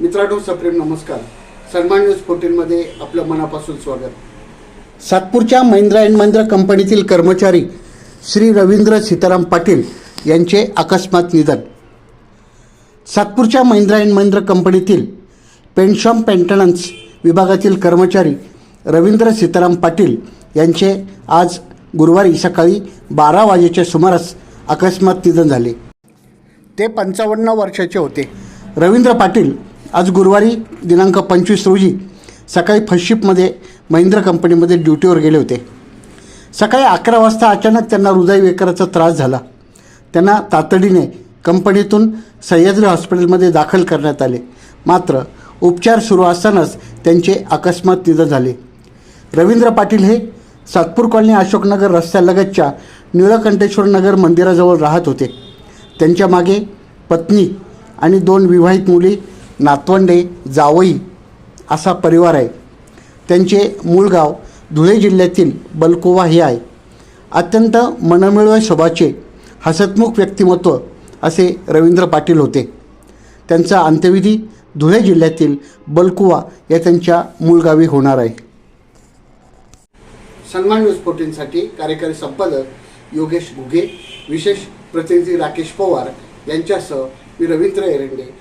मित्रांनो सप्रेम नमस्कार. सन्मान न्यूज फोर्टीनमध्ये आपलं मनापासून स्वागत. सातपूरच्या महिंद्रा अँड महिंद्रा कंपनीतील कर्मचारी श्री रवींद्र सीताराम पाटील यांचे अकस्मात निधन. सातपूरच्या महिंद्रा अँड महिंद्रा कंपनीतील पेन्शन पेंटेनन्स विभागातील कर्मचारी रवींद्र सीताराम पाटील यांचे आज गुरुवारी सकाळी बारा वाजेच्या सुमारास अकस्मात निधन झाले. ते पंचावन्न वर्षाचे होते. रवींद्र पाटील आज गुरुवारी दिनांक पंचवीस रोजी सकाळी फर्स्टशिपमध्ये महिंद्र महिंद्रा कंपनीमध्ये ड्युटीवर गेले होते. सकाळी अकरा वाजता अचानक त्यांना हृदयविकाराचा त्रास झाला. त्यांना तातडीने कंपनीतून सह्याद्री हॉस्पिटलमध्ये दाखल करण्यात आले. मात्र उपचार सुरू असतानाच त्यांचे अकस्मात निधन झाले. रवींद्र पाटील हे सातपूर कॉलनी अशोकनगर रस्त्यालगतच्या निळकंठेश्वर नगर मंदिराजवळ राहत होते. त्यांच्या मागे पत्नी आणि दोन विवाहित मुली नातवंडे जावई असा परिवार आहे. त्यांचे मूळ गाव धुळे जिल्ह्यातील बलकोवा हे आहे. अत्यंत मनमिळव्या स्वभाचे हसतमुख व्यक्तिमत्व असे रवींद्र पाटील होते. त्यांचा अंत्यविधी धुळे जिल्ह्यातील बलकुवा या त्यांच्या मूळ गावी होणार आहे. सन्मान न्यूज फोर्टीनसाठी कार्यकारी संपादक योगेश घुगे विशेष प्रतिनिधी राकेश पवार यांच्यासह मी रवींद्र एरंडे